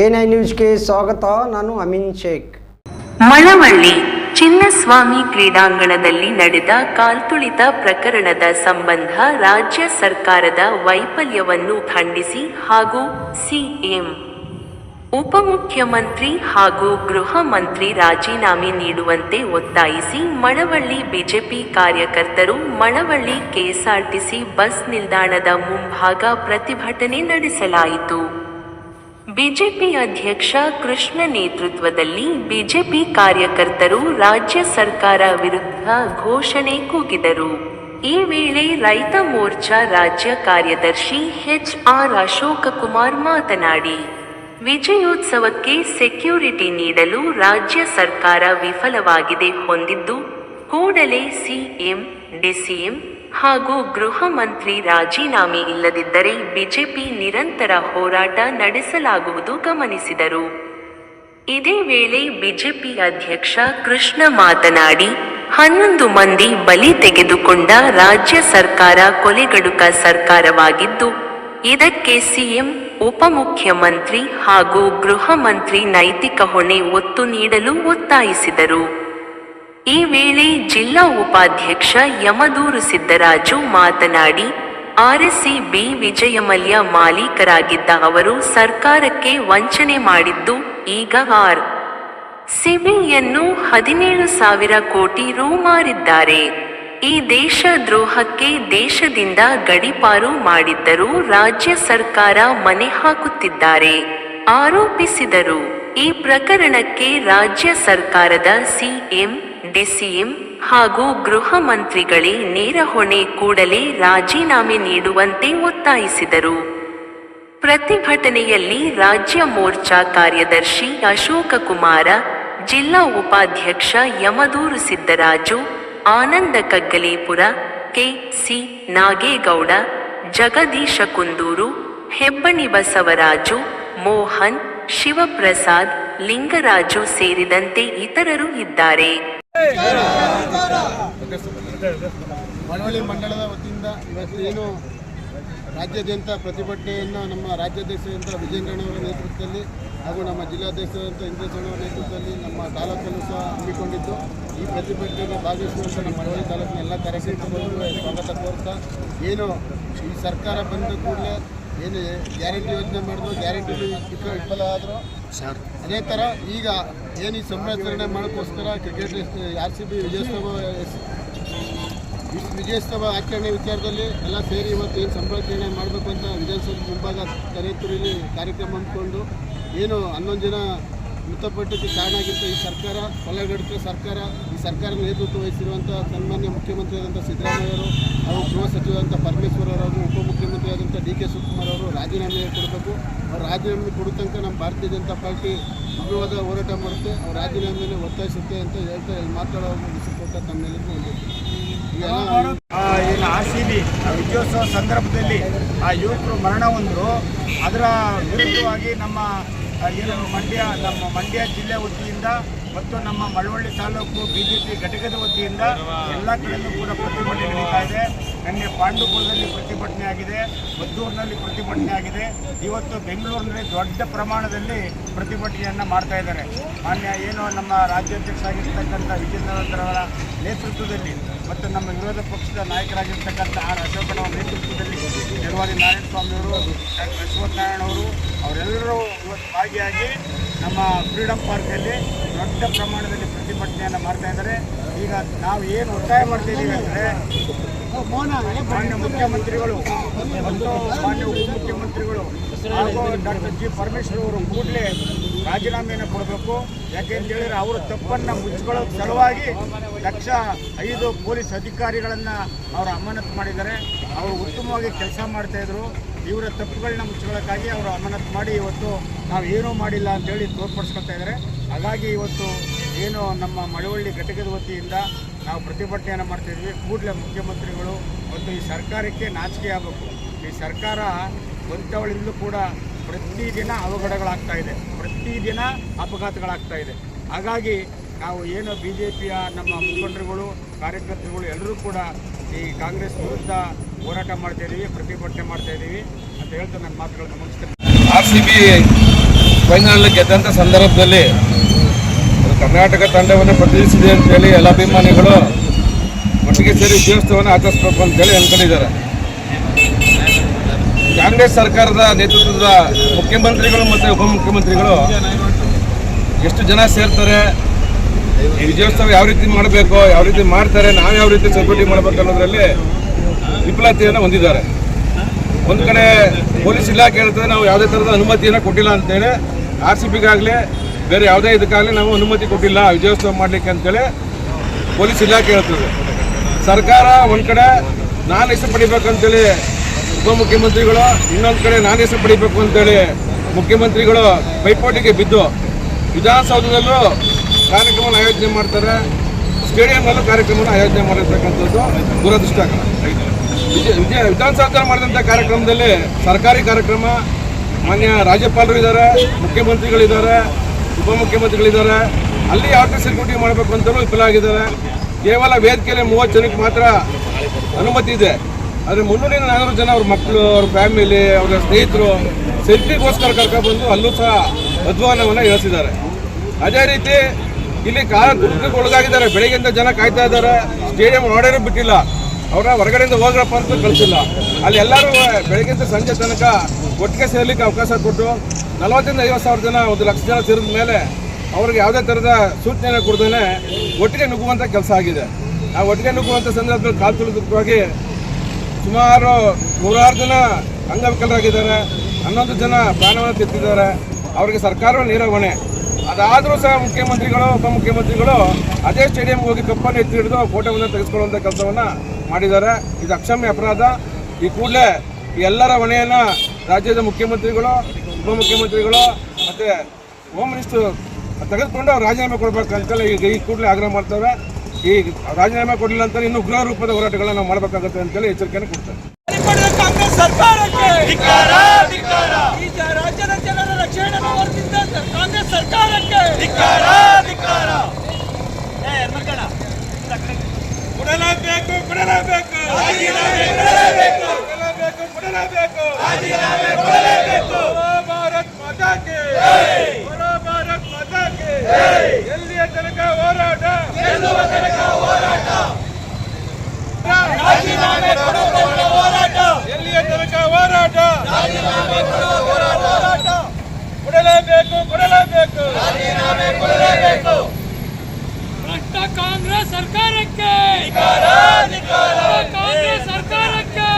N I ನ್ಯೂಸ್ಗೆ ಸ್ವಾಗತ, ನಾನು ಅಮಿನ್ ಶೇಖ್. ಮಳವಳ್ಳಿ, ಚಿನ್ನಸ್ವಾಮಿ ಕ್ರೀಡಾಂಗಣದಲ್ಲಿ ನಡೆದ ಕಾಲ್ತುಳಿತ ಪ್ರಕರಣದ ಸಂಬಂಧ ರಾಜ್ಯ ಸರ್ಕಾರದ ವೈಫಲ್ಯವನ್ನು ಖಂಡಿಸಿ ಹಾಗೂ ಸಿಎಂ ಉಪಮುಖ್ಯಮಂತ್ರಿ ಹಾಗೂ ಗೃಹ ಮಂತ್ರಿ ರಾಜೀನಾಮೆ ನೀಡುವಂತೆ ಒತ್ತಾಯಿಸಿ ಮಳವಳ್ಳಿ ಬಿಜೆಪಿ ಕಾರ್ಯಕರ್ತರು ಮಳವಳ್ಳಿ ಕೆಎಸ್ಆರ್ಟಿಸಿ ಬಸ್ ನಿಲ್ದಾಣದ ಮುಂಭಾಗ ಪ್ರತಿಭಟನೆ ನಡೆಸಲಾಯಿತು. ಬಿಜೆಪಿ ಅಧ್ಯಕ್ಷ ಕೃಷ್ಣ ನೇತೃತ್ವದಲ್ಲಿ ಬಿಜೆಪಿ ಕಾರ್ಯಕರ್ತರು ರಾಜ್ಯ ಸರ್ಕಾರ ವಿರುದ್ಧ ಘೋಷಣೆ ಕೂಗಿದರು. ಈ ವೇಳೆ ರೈತ ಮೋರ್ಚಾ ರಾಜ್ಯ ಕಾರ್ಯದರ್ಶಿ ಎಚ್ ಆರ್ ಅಶೋಕ ಕುಮಾರ್ ಮಾತನಾಡಿ, ವಿಜಯೋತ್ಸವಕ್ಕೆ ಸೆಕ್ಯೂರಿಟಿ ನೀಡಲು ರಾಜ್ಯ ಸರ್ಕಾರ ವಿಫಲವಾಗಿದೆ ಹೊಂದಿದ್ದು, ಕೂಡಲೇ ಸಿಎಂ, ಡಿಸಿಎಂ ಹಾಗೂ ಗೃಹ ಮಂತ್ರಿ ರಾಜೀನಾಮೆ ಇಲ್ಲದಿದ್ದರೆ ಬಿಜೆಪಿ ನಿರಂತರ ಹೋರಾಟ ನಡೆಸಲಾಗುವುದು ಗಮನಿಸಿದರು. ಇದೇ ವೇಳೆ ಬಿಜೆಪಿ ಅಧ್ಯಕ್ಷ ಕೃಷ್ಣ ಮಾತನಾಡಿ, ಹನ್ನೊಂದು ಮಂದಿ ಬಲಿ ತೆಗೆದುಕೊಂಡ ರಾಜ್ಯ ಸರ್ಕಾರ ಕೊಲೆಗಡುಕ ಸರ್ಕಾರವಾಗಿದ್ದು, ಇದಕ್ಕೆ ಸಿಎಂ, ಉಪಮುಖ್ಯಮಂತ್ರಿ ಹಾಗೂ ಗೃಹ ಮಂತ್ರಿ ನೈತಿಕ ಹೊಣೆ ಒತ್ತು ನೀಡಲು ಒತ್ತಾಯಿಸಿದರು. ಈ ವೇಳೆ ಜಿಲ್ಲಾ ಉಪಾಧ್ಯಕ್ಷ ಯಮದೂರು ಸಿದ್ದರಾಜು ಮಾತನಾಡಿ ಆರ್ಎಸ್ಸಿ ಬಿ ವಿಜಯಮಲ್ಯ ಮಾಲೀಕರಾಗಿದ್ದ ಅವರು ಸರ್ಕಾರಕ್ಕೆ ವಂಚನೆ ಮಾಡಿದ್ದು ಈಗ ಆರ್. ಸಿಬಿಯನ್ನು ಹದಿನೇಳು ಸಾವಿರ ಕೋಟಿ ರೂ ಮಾರಿದ್ದಾರೆ ಈ ದೇಶ ದ್ರೋಹಕ್ಕೆ ದೇಶದಿಂದ ಗಡಿಪಾರು ಮಾಡಿದ್ದರೂ ರಾಜ್ಯ ಸರ್ಕಾರ ಮನೆ ಹಾಕುತ್ತಿದ್ದಾರೆ, ಆರೋಪಿಸಿದರು. ಈ ಪ್ರಕರಣಕ್ಕೆ ರಾಜ್ಯ ಸರ್ಕಾರದ ಸಿಎಂ ಡಿಸಿಎಂ ಹಾಗೂ ಗೃಹ ಮಂತ್ರಿಗಳೇ ನೇರ ಹೊಣೆ ಕೂಡಲೇ ರಾಜೀನಾಮೆ ನೀಡುವಂತೆ ಒತ್ತಾಯಿಸಿದರು. ಪ್ರತಿಭಟನೆಯಲ್ಲಿ ರಾಜ್ಯ ಮೋರ್ಚಾ ಕಾರ್ಯದರ್ಶಿ ಅಶೋಕ ಕುಮಾರ, ಜಿಲ್ಲಾ ಉಪಾಧ್ಯಕ್ಷ ಯಮದೂರು ಸಿದ್ದರಾಜು, ಆನಂದ ಕಗ್ಗಲೀಪುರ ಕೆ ಸಿ ನಾಗೇಗೌಡ, ಜಗದೀಶ ಕುಂದೂರು, ಹೆಬ್ಬಣಿ ಬಸವರಾಜು, ಮೋಹನ್, ಶಿವಪ್ರಸಾದ್, ಲಿಂಗರಾಜು ಸೇರಿದಂತೆ ಇತರರು ಇದ್ದಾರೆ. ಮಳವಳ್ಳಿ ಮಂಡಳದ ವತಿಯಿಂದ ಇವತ್ತು ಏನು ರಾಜ್ಯಾದ್ಯಂತ ಪ್ರತಿಭಟನೆಯನ್ನು ನಮ್ಮ ರಾಜ್ಯಾಧ್ಯಕ್ಷರಾದಂಥ ವಿಜಯೇಂದ್ರಣ್ಣವರ ನೇತೃತ್ವದಲ್ಲಿ ಹಾಗೂ ನಮ್ಮ ಜಿಲ್ಲಾಧ್ಯಕ್ಷರಾದಂಥ ಇಂದ್ರಸಣ್ಣವರ ನೇತೃತ್ವದಲ್ಲಿ ನಮ್ಮ ತಾಲೂಕನ್ನು ಸಹ ಹಮ್ಮಿಕೊಂಡಿದ್ದು, ಈ ಪ್ರತಿಭಟನೆಗೆ ಭಾಗವಹಿಸುವಂಥ ನಮ್ಮ ಮಳವಳ್ಳಿ ತಾಲೂಕಿನ ಎಲ್ಲ ಕಾರ್ಯಕರ್ತರು ಸ್ವಾಗತ ಕೋರ್ತಾ, ಏನು ಈ ಸರ್ಕಾರ ಬಂದ ಕೂಡಲೇ ಏನು ಗ್ಯಾರಂಟಿ ಯೋಜನೆ ಮಾಡಿದ್ರು, ಗ್ಯಾರಂಟಿ ವಿಫಲ ಆದರೂ ಅದೇ ಥರ ಈಗ ಏನು ಈ ಸಂರಚನೆ ಮಾಡೋಕ್ಕೋಸ್ಕರ ಕ್ರಿಕೆಟ್ ಆರ್ ಸಿ ಬಿ ವಿಜಯೋತ್ಸವ ವಿಜಯೋತ್ಸವ ಆಚರಣೆ ವಿಚಾರದಲ್ಲಿ ಎಲ್ಲ ಸೇರಿ ಇವತ್ತು ಏನು ಸಂಭ್ರಾಚರಣೆ ಮಾಡಬೇಕು ಅಂತ ವಿಧಾನಸಭೆ ಮುಂಭಾಗ ತರೇತುರಿಲಿ ಕಾರ್ಯಕ್ರಮ ಹಮ್ಮಿಕೊಂಡು ಏನು ಹನ್ನೊಂದು ಜನ ಮೃತಪಟ್ಟಕ್ಕೆ ಕಾರಣ ಆಗಿರ್ತ ಈ ಸರ್ಕಾರ, ಕೊಲೆಗಡಿತ ಸರ್ಕಾರ, ಈ ಸರ್ಕಾರ ನೇತೃತ್ವ ವಹಿಸಿರುವಂಥ ಸನ್ಮಾನ್ಯ ಮುಖ್ಯಮಂತ್ರಿಯಾದಂಥ ಸಿದ್ದರಾಮಯ್ಯವರು ಹಾಗೂ ಗೃಹ ಸಚಿವರಾದಂಥ ಪರಮೇಶ್ವರ್ ಅವರು ಉಪಮುಖ್ಯಮಂತ್ರಿಯಾದಂಥ ಡಿ ಕೆ ಅವರು ರಾಜೀನಾಮೆ ಕೊಡಬೇಕು. ಅವ್ರು ರಾಜೀನಾಮೆ ಕೊಡೋ ತನಕ ನಮ್ಮ ಭಾರತೀಯ ಜನತಾ ಪಾರ್ಟಿ ಉಗ್ರವಾದ ಹೋರಾಟ ಮಾಡುತ್ತೆ. ಅವ್ರು ರಾಜೀನಾಮೆಯನ್ನು ಒತ್ತಾಯಿಸುತ್ತೆ ಅಂತ ಹೇಳ್ತಾ ಇಲ್ಲಿ ಮಾತಾಡೋ ಮುಗಿಸಿಕೊಟ್ಟ ತಮ್ಮೆಲ್ಲರಿಗೂ ಏನು ಆರ್ ಸಿ ಬಿ ವಿಜಯೋತ್ಸವ ಸಂದರ್ಭದಲ್ಲಿ ಆ ಯುವಕರು ಮರಣ ಹೊಂದರು. ಅದರ ವಿರುದ್ಧವಾಗಿ ನಮ್ಮ ಏನು ಮಂಡ್ಯ, ನಮ್ಮ ಮಂಡ್ಯ ಜಿಲ್ಲೆ ವತಿಯಿಂದ ಮತ್ತು ನಮ್ಮ ಮಳವಳ್ಳಿ ತಾಲೂಕು ಬಿಜೆಪಿ ಘಟಕದ ವತಿಯಿಂದ ಎಲ್ಲ ಕಡೆಯಲ್ಲೂ ಕೂಡ ಪ್ರತಿಭಟನೆ ನಡೀತಾ ಇದೆ. ನಿನ್ನೆ ಪಾಂಡುಪುರದಲ್ಲಿ ಪ್ರತಿಭಟನೆ ಆಗಿದೆ, ಮದ್ದೂರಿನಲ್ಲಿ ಪ್ರತಿಭಟನೆ ಆಗಿದೆ. ಇವತ್ತು ಬೆಂಗಳೂರಿನಲ್ಲಿ ದೊಡ್ಡ ಪ್ರಮಾಣದಲ್ಲಿ ಪ್ರತಿಭಟನೆಯನ್ನು ಮಾಡ್ತಾ ಇದ್ದಾರೆ. ಮಾನ್ಯ, ಏನು ನಮ್ಮ ರಾಜ್ಯಾಧ್ಯಕ್ಷ ರಾಜ್ಯಾಧ್ಯಕ್ಷರಾಗಿರ್ತಕ್ಕಂಥ ವಿಜೇಂದ್ರವರ ನೇತೃತ್ವದಲ್ಲಿ ಮತ್ತು ನಮ್ಮ ವಿರೋಧ ಪಕ್ಷದ ನಾಯಕರಾಗಿರ್ತಕ್ಕಂಥ ಆರ್ ಅಶೋಕನವರ ನೇತೃತ್ವದಲ್ಲಿ ಸ್ವಾಮಿ ನಾರಾಯಣಸ್ವಾಮಿಯವರು, ಡಾಕ್ಟರ್ ಅಶ್ವತ್ಥನಾರಾಯಣ ಅವರು, ಅವರೆಲ್ಲರೂ ಇವತ್ತು ಭಾಗಿಯಾಗಿ ನಮ್ಮ ಫ್ರೀಡಮ್ ಪಾರ್ಕಲ್ಲಿ ದೊಡ್ಡ ಪ್ರಮಾಣದಲ್ಲಿ ಪ್ರತಿಭಟನೆಯನ್ನು ಮಾಡ್ತಾ ಇದ್ದಾರೆ. ಈಗ ನಾವು ಏನು ಒತ್ತಾಯ ಮಾಡ್ತಿದ್ದೀವಿ ಅಂದರೆ, ಮಾನ್ಯ ಮುಖ್ಯಮಂತ್ರಿಗಳು ಮತ್ತು ಮಾನ್ಯ ಉಪಮುಖ್ಯಮಂತ್ರಿಗಳು ಹಾಗೂ ಡಾಕ್ಟರ್ ಜಿ ಪರಮೇಶ್ವರ್ ಅವರು ಕೂಡಲೇ ರಾಜೀನಾಮೆಯನ್ನು ಕೊಡಬೇಕು. ಯಾಕೆಂತ ಹೇಳಿದ್ರೆ ಅವರು ತಪ್ಪನ್ನು ಮುಚ್ಕೊಳ್ಳೋ ಸಲುವಾಗಿ ಲಕ್ಷ ಐದು ಪೊಲೀಸ್ ಅಧಿಕಾರಿಗಳನ್ನು ಅವರು ಅಮಾನತು ಮಾಡಿದ್ದಾರೆ. ಅವರು ಉತ್ತಮವಾಗಿ ಕೆಲಸ ಮಾಡ್ತಾಯಿದ್ರು ಇವರ ತಪ್ಪುಗಳನ್ನ ಮುಚ್ಕೊಳ್ಳೋಕ್ಕಾಗಿ ಅವರು ಅಮಾನತು ಮಾಡಿ ಇವತ್ತು ನಾವು ಏನೂ ಮಾಡಿಲ್ಲ ಅಂತೇಳಿ ತೋರ್ಪಡಿಸ್ಕೊಳ್ತಾ ಇದ್ದಾರೆ. ಹಾಗಾಗಿ ಇವತ್ತು ಏನು ನಮ್ಮ ಮಳವಳ್ಳಿ ಘಟಕದ ವತಿಯಿಂದ ನಾವು ಪ್ರತಿಭಟನೆಯನ್ನು ಮಾಡ್ತಾಯಿದ್ವಿ ಕೂಡಲೇ ಮುಖ್ಯಮಂತ್ರಿಗಳು ಮತ್ತು ಈ ಸರ್ಕಾರಕ್ಕೆ ನಾಚಿಕೆ ಆಗಬೇಕು. ಈ ಸರ್ಕಾರ ಬಂತವಳಿಂದಲೂ ಕೂಡ ಪ್ರತಿದಿನ ಅವಘಡಗಳಾಗ್ತಾ ಇದೆ. ಪ್ರತಿದಿನ ಅಪಘಾತಗಳಾಗ್ತಾ ಇದೆ. ಹಾಗಾಗಿ ನಾವು ಏನು ಬಿ ಜೆ ಪಿಯ ನಮ್ಮ ಮುಖಂಡರುಗಳು, ಕಾರ್ಯಕರ್ತರುಗಳು ಎಲ್ಲರೂ ಕೂಡ ಈ ಕಾಂಗ್ರೆಸ್ ವಿರುದ್ಧ ಹೋರಾಟ ಮಾಡ್ತಾ ಇದ್ದೀವಿ ಪ್ರತಿಭಟನೆ ಮಾಡ್ತಾ ಇದ್ದೀವಿ ಅಂತ ಹೇಳ್ತಾ ನನ್ನ ಮಾತುಗಳನ್ನು ಮುಗಿಸ್ತೇನೆ ಆರ್ ಸಿ ಬಿ ಫೈನಲ್ ಗೆದ್ದಂಥ ಸಂದರ್ಭದಲ್ಲಿ ಕರ್ನಾಟಕ ತಂಡವನ್ನು ಪ್ರತಿನಿಧಿಸಿದೆ ಅಂತೇಳಿ ಎಲ್ಲ ಅಭಿಮಾನಿಗಳು ಒಟ್ಟಿಗೆ ಸೇರಿ ವಿಜಯೋತ್ಸವವನ್ನು ಆಚರಿಸ್ಬೇಕು ಅಂತೇಳಿ ಅನ್ಕೊಂಡಿದ್ದಾರೆ. ಕಾಂಗ್ರೆಸ್ ಸರ್ಕಾರದ ನೇತೃತ್ವದ ಮುಖ್ಯಮಂತ್ರಿಗಳು ಮತ್ತು ಉಪಮುಖ್ಯಮಂತ್ರಿಗಳು ಎಷ್ಟು ಜನ ಸೇರ್ತಾರೆ? ವಿಜಯೋತ್ಸವ ಯಾವ ರೀತಿ ಮಾಡಬೇಕು, ಯಾವ ರೀತಿ ಮಾಡ್ತಾರೆ, ನಾವು ಯಾವ ರೀತಿ ಸೆಕ್ಯೂರಿಟಿ ಮಾಡಬೇಕು ಅನ್ನೋದರಲ್ಲಿ ವಿಫಲತೆಯನ್ನು ಹೊಂದಿದ್ದಾರೆ. ಒಂದು ಕಡೆ ಪೊಲೀಸ್ ಇಲಾಖೆ ಹೇಳ್ತದೆ, ನಾವು ಯಾವುದೇ ಥರದ ಅನುಮತಿಯನ್ನು ಕೊಟ್ಟಿಲ್ಲ ಅಂತೇಳಿ. ಆರ್ ಸಿ ಪಿಗಾಗಲಿ ಬೇರೆ ಯಾವುದೇ ಇದಕ್ಕಾಗಲಿ ನಾವು ಅನುಮತಿ ಕೊಟ್ಟಿಲ್ಲ, ವಿಜಯೋತ್ಸವ ಮಾಡಲಿಕ್ಕೆ ಅಂತೇಳಿ ಪೊಲೀಸ್ ಇಲಾಖೆ ಹೇಳ್ತದೆ. ಸರ್ಕಾರ ಒಂದು ಕಡೆ ನಾನು ಹೆಸರು ಪಡಿಬೇಕಂತೇಳಿ ಉಪಮುಖ್ಯಮಂತ್ರಿಗಳು ಇನ್ನೊಂದು ಕಡೆ ನಾನು ಹೆಸರು ಪಡಿಬೇಕು ಅಂತೇಳಿ ಮುಖ್ಯಮಂತ್ರಿಗಳು ಪೈಪೋಟಿಗೆ ಬಿದ್ದು ವಿಧಾನಸೌಧದಲ್ಲೂ ಕಾರ್ಯಕ್ರಮವನ್ನು ಆಯೋಜನೆ ಮಾಡ್ತಾರೆ. ಸ್ಟೇಡಿಯಂನಲ್ಲೂ ಕಾರ್ಯಕ್ರಮವನ್ನು ಆಯೋಜನೆ ಮಾಡಿರ್ತಕ್ಕಂಥದ್ದು ದುರದೃಷ್ಟಕರ. ವಿಜಯ ವಿಧಾನಸೌಧದಲ್ಲಿ ಮಾಡಿದಂಥ ಕಾರ್ಯಕ್ರಮದಲ್ಲಿ ಸರ್ಕಾರಿ ಕಾರ್ಯಕ್ರಮ, ಮಾನ್ಯ ರಾಜ್ಯಪಾಲರು ಇದ್ದಾರೆ, ಮುಖ್ಯಮಂತ್ರಿಗಳಿದ್ದಾರೆ ಉಪಮುಖ್ಯಮಂತ್ರಿಗಳಿದ್ದಾರೆ ಅಲ್ಲಿ ಯಾವ ರೀತಿ ಸೆಕ್ಯೂರಿಟಿ ಮಾಡಬೇಕು ಅಂತಲೂ ವಿಫಲ ಆಗಿದ್ದಾರೆ. ಕೇವಲ ವೇದಿಕೆಯಲ್ಲಿ ಮೂವತ್ತು ಜನಕ್ಕೆ ಮಾತ್ರ ಅನುಮತಿ ಇದೆ. ಆದರೆ ಮುನ್ನೂರಿಂದ ನಾನೂರು ಜನ ಅವ್ರ ಮಕ್ಕಳು ಅವ್ರ ಫ್ಯಾಮಿಲಿ ಅವರ ಸ್ನೇಹಿತರು ಸೆಲ್ಫಿಗೋಸ್ಕರ ಕರ್ಕೊಬಂದು ಅಲ್ಲೂ ಸಹ ಅಧ್ವಾನವನ್ನು ಇಳಿಸಿದ್ದಾರೆ ಅದೇ ರೀತಿ ಇಲ್ಲಿ ಕಾಲ ದುರ್ಗಕ್ಕೆ ಒಳಗಾಗಿದ್ದಾರೆ ಬೆಳಗ್ಗೆಯಿಂದ ಜನ ಕಾಯ್ತಾ ಇದ್ದಾರೆ. ಸ್ಟೇಡಿಯಂ ನೋಡೋರು ಬಿಟ್ಟಿಲ್ಲ. ಅವರ ಹೊರಗಡೆಯಿಂದ ಹೋಗ್ರಪ್ಪ ಅಂತ ಕಳಿಸಿಲ್ಲ. ಅಲ್ಲಿ ಎಲ್ಲರೂ, ಬೆಳಗ್ಗೆಯಿಂದ ಸಂಜೆ ತನಕ ಒಟ್ಟಿಗೆ ಸೇರ್ಲಿಕ್ಕೆ ಅವಕಾಶ ಕೊಟ್ಟು ನಲವತ್ತರಿಂದ ಐವತ್ತು ಸಾವಿರ ಜನ, ಒಂದು ಲಕ್ಷ ಜನ ಸೇರಿದ ಮೇಲೆ ಅವ್ರಿಗೆ ಯಾವುದೇ ಥರದ ಸೂಚನೆ ಕೊಡ್ದೇನೆ ಒಟ್ಟಿಗೆ ನುಗ್ಗುವಂಥ ಕೆಲಸ ಆಗಿದೆ. ಆ ಒಟ್ಟಿಗೆ ನುಗ್ಗುವಂಥ ಸಂದರ್ಭದಲ್ಲಿ ಕಾಲ್ತುಳಿತವಾಗಿ ಸುಮಾರು ನೂರಾರು ಜನ ಅಂಗವಿಕಲರಾಗಿದ್ದಾರೆ. ಹನ್ನೊಂದು ಜನ ಪ್ರಾಣವನ್ನು ತೆತ್ತಿದ್ದಾರೆ. ಅವರಿಗೆ ಸರ್ಕಾರವೇ ನೀರವಣೆ. ಅದಾದರೂ ಸಹ ಮುಖ್ಯಮಂತ್ರಿಗಳು, ಉಪಮುಖ್ಯಮಂತ್ರಿಗಳು ಅದೇ ಸ್ಟೇಡಿಯಂಗೆ ಹೋಗಿ ಕಪ್ಪನ್ನು ಎತ್ತಿ ಹಿಡಿದು ಫೋಟೋವನ್ನು ತೆಗೆದುಕೊಳ್ಳುವಂಥ ಕೆಲಸವನ್ನು ಮಾಡಿದ್ದಾರೆ. ಇದು ಅಕ್ಷಮ್ಯ ಅಪರಾಧ. ಈ ಕೂಡಲೇ ಎಲ್ಲರ ಹೊಣೆಯನ್ನು ರಾಜ್ಯದ ಮುಖ್ಯಮಂತ್ರಿಗಳು, ಉಪಮುಖ್ಯಮಂತ್ರಿಗಳು ಮತ್ತು ಹೋಮ್ ಮಿನಿಸ್ಟರ್ ತೆಗೆದುಕೊಂಡು ಅವ್ರು ರಾಜೀನಾಮೆ ಕೊಡಬೇಕು ಈಗ ಈ ಕೂಡಲೇ ಆಗ್ರಹ ಮಾಡ್ತೇವೆ ಈ ರಾಜೀನಾಮೆ ಕೊಡಲಿಲ್ಲ ಅಂತ ಇನ್ನು ಉಗ್ರ ರೂಪದ ಹೋರಾಟಗಳನ್ನ ನಾವು ಮಾಡಬೇಕಾಗುತ್ತೆ ಅಂತೇಳಿ ಎಚ್ಚರಿಕೆಯನ್ನು ಕೊಡ್ತಾರೆ ರಾಜ್ಯದ ಜನರ ರಕ್ಷಣೆ ಹೊರತಿದ್ದ ಕಾಂಗ್ರೆಸ್ ಸರ್ಕಾರಕ್ಕೆ. ಕೊಡಲೇಬೇಕು ಕೊಡಲೇಬೇಕು ಕೊಡಲೇಬೇಕು ಕೊಡಲೇಬೇಕು ಬರೋ ರಾಜೀನಾಮೆ ಕೊಡಲೇಬೇಕು. ಭ್ರಷ್ಟ ಕಾಂಗ್ರೆಸ್ ಸರ್ಕಾರಕ್ಕೆ. ಕಾಂಗ್ರೆಸ್ ಸರ್ಕಾರಕ್ಕೆ.